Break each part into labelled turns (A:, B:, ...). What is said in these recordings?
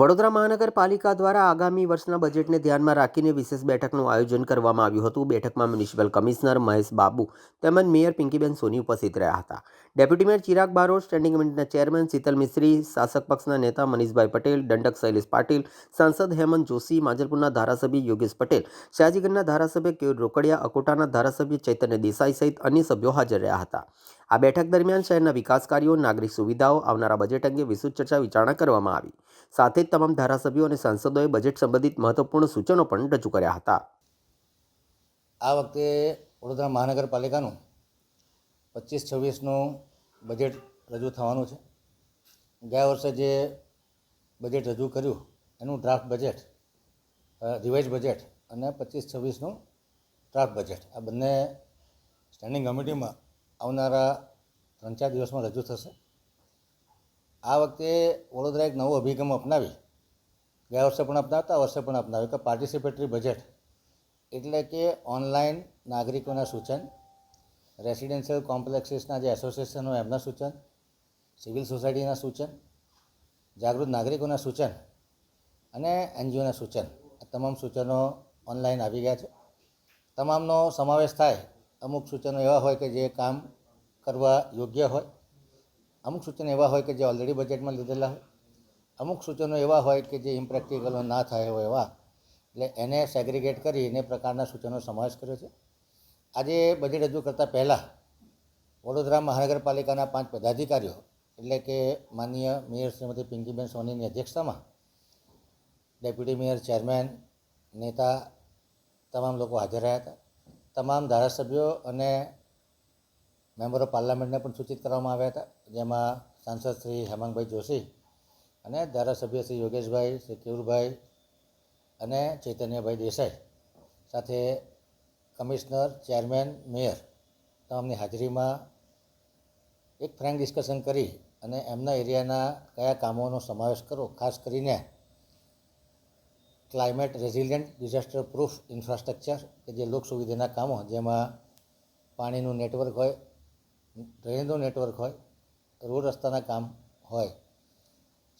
A: વડોદરા મહાનગરપાલિકા દ્વારા આગામી વર્ષના બજેટને ધ્યાનમાં રાખીને વિશેષ બેઠકનું આયોજન કરવામાં આવ્યું હતું. બેઠકમાં મ્યુનિસિપલ કમિશનર મહેશ બાબુ તેમજ મેયર પિંકીબેન સોની ઉપસ્થિત રહ્યા હતા. Deputy mayor Chirag Barot, standing કમિટીના ચેરમેન શીતલ મિશ્રી શાસક પક્ષના નેતા મનીષભાઈ પટેલ, દંડક શૈલેષ પાટીલ, સાંસદ હેમંત જોશી માજલપુરના ધારાસભ્ય યોગેશ પટેલ, શાહજીગંજના ધારાસભ્ય કેયુર રોકડિયા, અકોટાના ધારાસભ્ય ચૈતન્ય દેસાઈ સહિત અન્ય સભ્યો હાજર રહ્યા હતા. આ બેઠક દરમિયાન શહેરના વિકાસ કાર્યો, નાગરિક સુવિધાઓ, આવનારા બજેટ અંગે વિસ્તૃત ચર્ચા વિચારણા કરવામાં આવી. સાથે જ તમામ ધારાસભ્યો અને સાંસદોએ બજેટ સંબંધિત મહત્વપૂર્ણ સૂચનો પણ રજૂ કર્યા હતા.
B: આ વખતે વડોદરા મહાનગરપાલિકાનું પચીસ છવ્વીસનું બજેટ રજૂ થવાનું છે. ગયા વર્ષે જે બજેટ રજૂ કર્યું, એનું ડ્રાફ્ટ બજેટ રિવાઇઝ બજેટ અને પચીસ છવ્વીસનું ડ્રાફ્ટ બજેટ. આ બંને સ્ટેન્ડિંગ કમિટીમાં આવનારા ત્રણ ચાર દિવસમાં રજૂ થશે. આ વખતે વડોદરા એક નવો અભિગમ અપનાવી, ગયા વર્ષે પણ અપનાવતા વર્ષે પણ અપનાવ્યું કે પાર્ટિસિપેટરી બજેટ એટલે કે ઓનલાઈન નાગરિકોના સૂચન રેસિડેન્શિયલ કોમ્પ્લેક્સીસના જે એસોસિએશન હોય એમના સૂચન સિવિલ સોસાયટીના સૂચન, જાગૃત નાગરિકોના સૂચન અને એનજીઓના સૂચન. આ તમામ સૂચનો ઓનલાઈન આવી ગયા છે. તમામનો સમાવેશ થાય અમુક સૂચનો એવા હોય કે જે કામ કરવા યોગ્ય હોય, અમુક સૂચનો એવા હોય કે જે ઓલરેડી બજેટમાં લીધેલા હોય, અમુક સૂચનો એવા હોય કે જે ઇમ્પ્રેક્ટિકલો ના થાય હોય એવા. એટલે એને સેગ્રિગેટ કરી એને પ્રકારના સૂચનો સમાવેશ કર્યો છે. આજે બજેટ રજૂ કરતાં પહેલાં વડોદરા મહાનગરપાલિકાના પાંચ પદાધિકારીઓ, એટલે કે માનનીય મેયર શ્રીમતી પિંકીબેન સોનીની અધ્યક્ષતામાં ડેપ્યુટી મેયર, ચેરમેન, નેતા, તમામ લોકો હાજર રહ્યા હતા. તમામ ધારાસભ્યો અને મેમ્બર ઓફ પાર્લામેન્ટને પણ સૂચિત કરવામાં આવ્યા હતા, જેમાં સાંસદ શ્રી હેમાંગભાઈ જોશી અને ધારાસભ્ય શ્રી યોગેશભાઈ, શ્રી કેવુરભાઈ અને ચૈતન્યભાઈ દેસાઈ સાથે કમિશનર, ચેરમેન, મેયર તમામની હાજરીમાં એક ફ્રેન્ક ડિસ્કશન કરી અને એમના એરિયાના કયા કામોનો સમાવેશ કરો ખાસ કરીને climate resilient, disaster proof infrastructure કે જે લોક સુવિધાના કામો, જેમાં પાણીનું નેટવર્ક હોય, ડ્રેનેજનું નેટવર્ક હોય, રોડ રસ્તાના કામ હોય.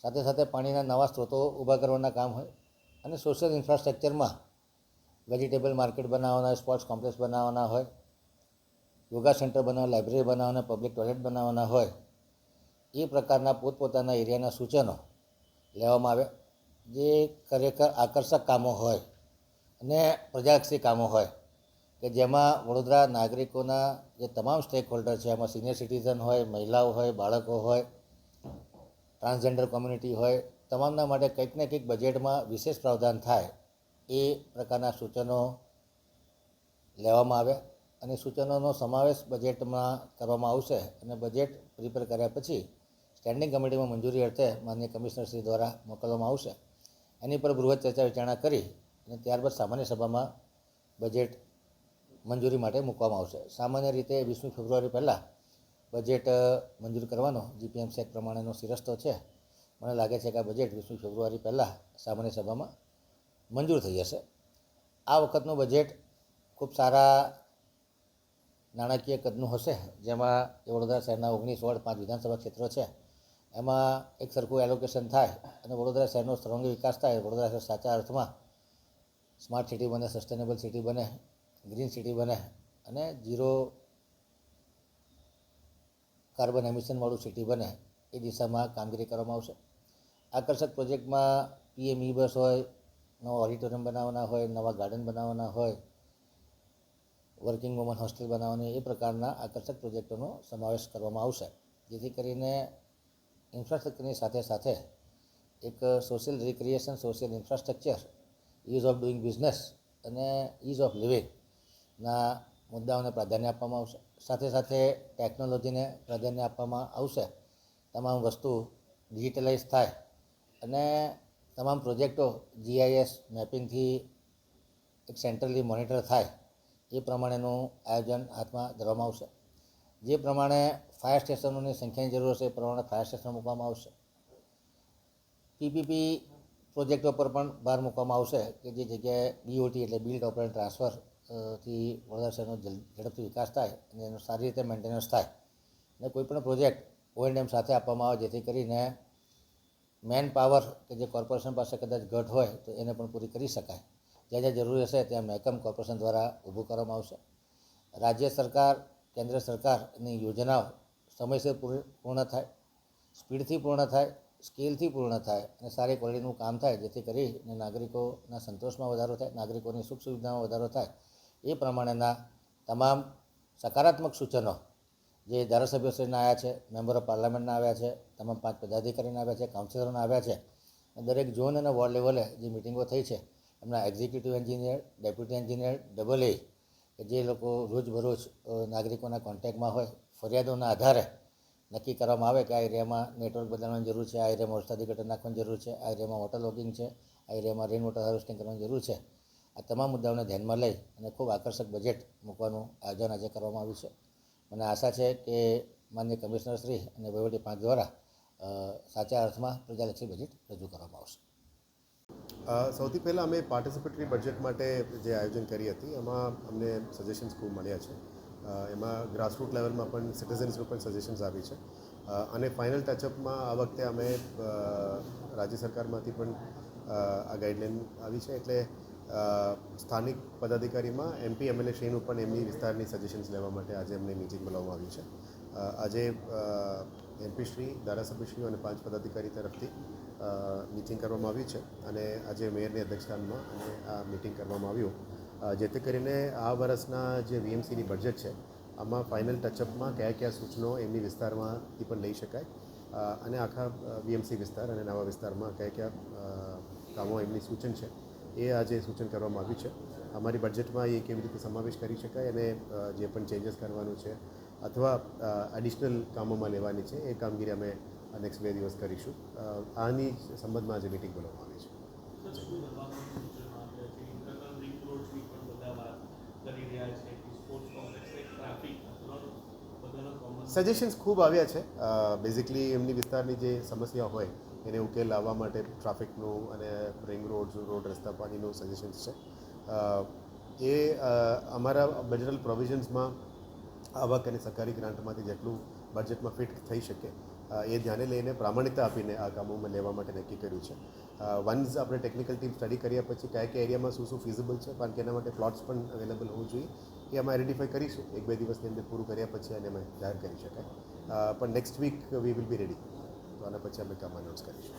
B: સાથે સાથે પાણીના નવા સ્ત્રોતો ઊભા કરવાના કામ હોય અને સોશિયલ ઇન્ફ્રાસ્ટ્રક્ચરમાં વેજીટેબલ માર્કેટ બનાવવાના હોય, સ્પોર્ટ્સ કોમ્પ્લેક્સ બનાવવાના હોય, યોગા સેન્ટર બનાવવા લાઇબ્રેરી બનાવવાના, પબ્લિક ટોયલેટ બનાવવાના હોય. એ પ્રકારના પોતપોતાના એરિયાના સૂચનો લેવામાં આવે જે ખરેખર આકર્ષક કામો હોય અને પ્રજાલક્ષી કામો હોય, કે જેમાં વડોદરા નાગરિકોના જે તમામ સ્ટેક હોલ્ડર છે, એમાં સિનિયર સિટીઝન હોય, મહિલાઓ હોય, બાળકો હોય ટ્રાન્સજેન્ડર કોમ્યુનિટી હોય, તમામના માટે કંઈક ને કંઈક બજેટમાં વિશેષ પ્રાવધાન થાય, એ પ્રકારના સૂચનો લેવામાં આવે અને સૂચનોનો સમાવેશ બજેટમાં કરવામાં આવશે અને બજેટ પ્રિપેર કર્યા પછી સ્ટેન્ડિંગ કમિટીમાં મંજૂરી અર્થે માન્ય કમિશનરશ્રી દ્વારા મોકલવામાં આવશે. એની પર બૃહદ ચર્ચા વિચારણા કરી અને ત્યારબાદ સામાન્ય સભામાં બજેટ મંજૂરી માટે મૂકવામાં આવશે. સામાન્ય રીતે વીસમી ફેબ્રુઆરી પહેલાં બજેટ મંજૂર કરવાનો જીપીએમસી એક્ટ પ્રમાણેનો શિરસ્તો છે. મને લાગે છે કે આ બજેટ વીસમી ફેબ્રુઆરી પહેલાં સામાન્ય સભામાં મંજૂર થઈ જશે. આ વખતનું બજેટ ખૂબ સારા નાણાકીય કદનું હશે, જેમાં વડોદરા શહેરના ઓગણીસ વોર્ડ પાંચ વિધાનસભા ક્ષેત્રો છે. એમાં એક સરખું એલોકેશન થાય અને વડોદરા શહેરનો સર્વાંગી વિકાસ થાય, વડોદરા શહેર સાચા અર્થમાં સ્માર્ટ સિટી બને સસ્ટેનેબલ સિટી બને ગ્રીન સિટી બને અને ઝીરો કાર્બન એમિશનવાળું સિટી બને એ દિશામાં કામગીરી કરવામાં આવશે. આકર્ષક પ્રોજેક્ટમાં પીએમ ઈ બસ હોય, નવા ઓડિટોરિયમ બનાવવાના હોય, નવા ગાર્ડન બનાવવાના હોય વર્કિંગ વુમન હોસ્ટેલ બનાવવાની એ પ્રકારના આકર્ષક પ્રોજેક્ટોનો સમાવેશ કરવામાં આવશે. જેથી કરીને ઇન્ફ્રાસ્ટ્રક્ચરની સાથે સાથે એક social recreation social infrastructure ease of doing business અને ઇઝ ઓફ લિવિંગના મુદ્દાઓને પ્રાધાન્ય આપવામાં આવશે. સાથે સાથે ટેકનોલોજીને પ્રાધાન્ય આપવામાં આવશે. તમામ વસ્તુ ડિજિટલાઇઝ થાય અને તમામ પ્રોજેક્ટો જીઆઈએસ મેપિંગથી એક સેન્ટ્રલી મોનિટર થાય એ પ્રમાણેનું આયોજન હાથમાં ધરવામાં આવશે. જે પ્રમાણે ફાયર સ્ટેશનોની સંખ્યાની જરૂર હશે, એ પ્રમાણે ફાયર સ્ટેશન મૂકવામાં આવશે. પીપીપી પ્રોજેક્ટ ઉપર પણ ભાર મૂકવામાં આવશે કે જે જગ્યાએ બીઓટી એટલે બિલ્ડ ઓપરેટ ટ્રાન્સફરથી વડોદરા શહેરનો ઝડપથી વિકાસ થાય અને એનો સારી રીતે મેન્ટેનન્સ થાય અને કોઈપણ પ્રોજેક્ટ ઓએનએમ સાથે આપવામાં આવે જેથી કરીને મેન પાવર કે જે કોર્પોરેશન પાસે કદાચ ઘટ હોય તો એને પણ પૂરી કરી શકાય. જ્યાં જ્યાં જરૂરી હશે ત્યાં મહેકમ કોર્પોરેશન દ્વારા ઊભું કરવામાં આવશે. રાજ્ય સરકાર, કેન્દ્ર સરકારની યોજનાઓ સમયસર પૂરી પૂર્ણ થાય, સ્પીડથી પૂર્ણ થાય, સ્કેલથી પૂર્ણ થાય અને સારી ક્વોલિટીનું કામ થાય, જેથી કરીને નાગરિકોના સંતોષમાં વધારો થાય, નાગરિકોની સુખ સુવિધામાં વધારો થાય, એ પ્રમાણેના તમામ સકારાત્મક સૂચનો જે ધારાસભ્યશ્રીના આવ્યા છે, મેમ્બર ઓફ પાર્લામેન્ટના આવ્યા છે, તમામ પાંચ પદાધિકારીના આવ્યા છે, કાઉન્સિલરોના આવ્યા છે દરેક ઝોન અને વોર્ડ લેવલે જે મિટિંગો થઈ છે, એમના executive engineer, deputy engineer, double A જે લોકો રોજબરોજ નાગરિકોના કોન્ટેક્ટમાં હોય ફરિયાદોના આધારે નક્કી કરવામાં આવે કે આ એરિયામાં નેટવર્ક બદલવાની જરૂર છે, આ એરિયામાં વરસાદી ગટર નાખવાની જરૂર છે, આ એરિયામાં વોટર લોગિંગ છે, આ એરિયામાં રેન વોટર હાર્વેસ્ટિંગ કરવાની જરૂર છે. આ તમામ મુદ્દાઓને ધ્યાનમાં લઈ અને ખૂબ આકર્ષક બજેટ મૂકવાનું આયોજન આજે કરવામાં આવ્યું છે. મને આશા છે કે માન્ય કમિશનર શ્રી અને વહીવટી પાંચ દ્વારા સાચા અર્થમાં પ્રજાલક્ષી બજેટ રજૂ કરવામાં આવશે.
C: સૌથી પહેલાં અમે પાર્ટિસિપેટરી બજેટ માટે જે આયોજન કરી હતી, એમાં અમને સજેશન્સ ખૂબ મળ્યા છે. એમાં ગ્રાસરૂટ લેવલમાં પણ સિટીઝન્સનું પણ સજેશન્સ આવી છે. અને ફાઇનલ ટચઅપમાં આ વખતે અમે રાજ્ય સરકારમાંથી પણ આ ગાઈડલાઇન આવી છે. એટલે સ્થાનિક પદાધિકારીમાં એમપી એમએલએ શ્રીનું પણ એમની વિસ્તારની સજેશન્સ લેવા માટે આજે અમને મિટિંગ બોલાવવામાં આવી છે. આજે એમપી શ્રી, ધારાસભ્યશ્રીઓ અને પાંચ પદાધિકારી તરફથી મિટિંગ કરવામાં આવી છે. અને આજે મેયરની અધ્યક્ષસ્થાનમાં અને આ મિટિંગ કરવામાં આવ્યું. જેથી કરીને આ વર્ષના જે વીએમસીની બજેટ છે, આમાં ફાઇનલ ટચઅપમાં કયા કયા સૂચનો એમની વિસ્તારમાંથી પણ લઈ શકાય. અને આખા વીએમસી વિસ્તાર અને નવા વિસ્તારમાં કયા કયા કામો એમની સૂચન છે, એ આજે સૂચન કરવામાં આવ્યું છે. અમારી બજેટમાં એ કેવી રીતે સમાવેશ કરી શકાય અને જે પણ ચેન્જીસ કરવાનું છે અથવા એડિશનલ કામોમાં લેવાની છે, એ કામગીરી અમે નેક્સ્ટ બે દિવસ કરીશું. આની સંબંધમાં આજે મિટિંગ બોલાવવામાં આવી છે.
D: કરી રહ્યા છે સ્પોર્ટ્સ કોમ્પ્લેક્સ ટ્રાફિક
C: સજેશન્સ ખૂબ આવ્યા છે. બેઝિકલી એમની વિસ્તારની જે સમસ્યા હોય, એને ઉકેલ લાવવા માટે ટ્રાફિકનું અને રિંગ રોડ રોડ રસ્તા પાણીનું સજેશન્સ છે. એ અમારા બજેટલ પ્રોવિઝન્સમાં આવક અને સરકારી ગ્રાન્ટમાંથી જેટલું બજેટમાં ફિટ થઈ શકે એ ધ્યાને લઈને પ્રામાણિકતા આપીને આ કામોમાં લેવા માટે નક્કી કર્યું છે. વન્સ આપણે ટેકનિકલ ટીમ સ્ટડી કર્યા પછી કયા કયા એરિયામાં શું શું ફિઝિબલ છે, કારણ કે એના માટે પ્લોટ્સ પણ અવેલેબલ હોવું જોઈએ, એ અમે આઈડેન્ટિફાઈ કરીશું. એક બે દિવસની અંદર પૂરું કર્યા પછી અને અમે જાહેર કરી શકાય. પણ next week we will be ready તો આના પછી અમે કામ અનાઉન્સ કરીશું.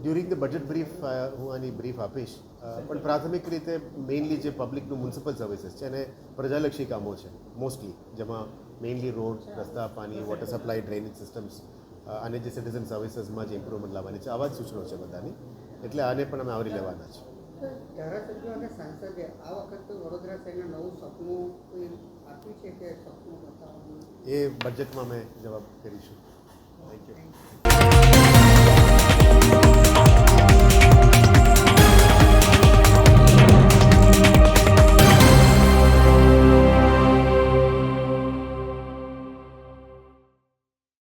C: ડ્યુરિંગ ધ બજેટ બ્રીફ હું આની બ્રીફ આપીશ પણ પ્રાથમિક રીતે મેઇનલી જે પબ્લિકનું મ્યુનિસિપલ સર્વિસીસ છે અને પ્રજાલક્ષી કામો છે મોસ્ટલી જેમાં મેઇનલી રોડ રસ્તા પાણી વોટર સપ્લાય ડ્રેનેજ સિસ્ટમ્સ અને જે સિટીઝન સર્વિસીસમાં જે ઇમ્પ્રુવમેન્ટ લાવવાની છે આવા જ સૂચનો છે બધાની. એટલે આને પણ અમે આવરી લેવાના છે.
E: ધારાસભ્યો અને સાંસદે આ વખતે વડોદરા શહેરને નવું સપનું આપ્યું છે કે સપનું બતાવવાનું?
C: એ બજેટમાં અમે જવાબ કરીશું. Thank you Thank you.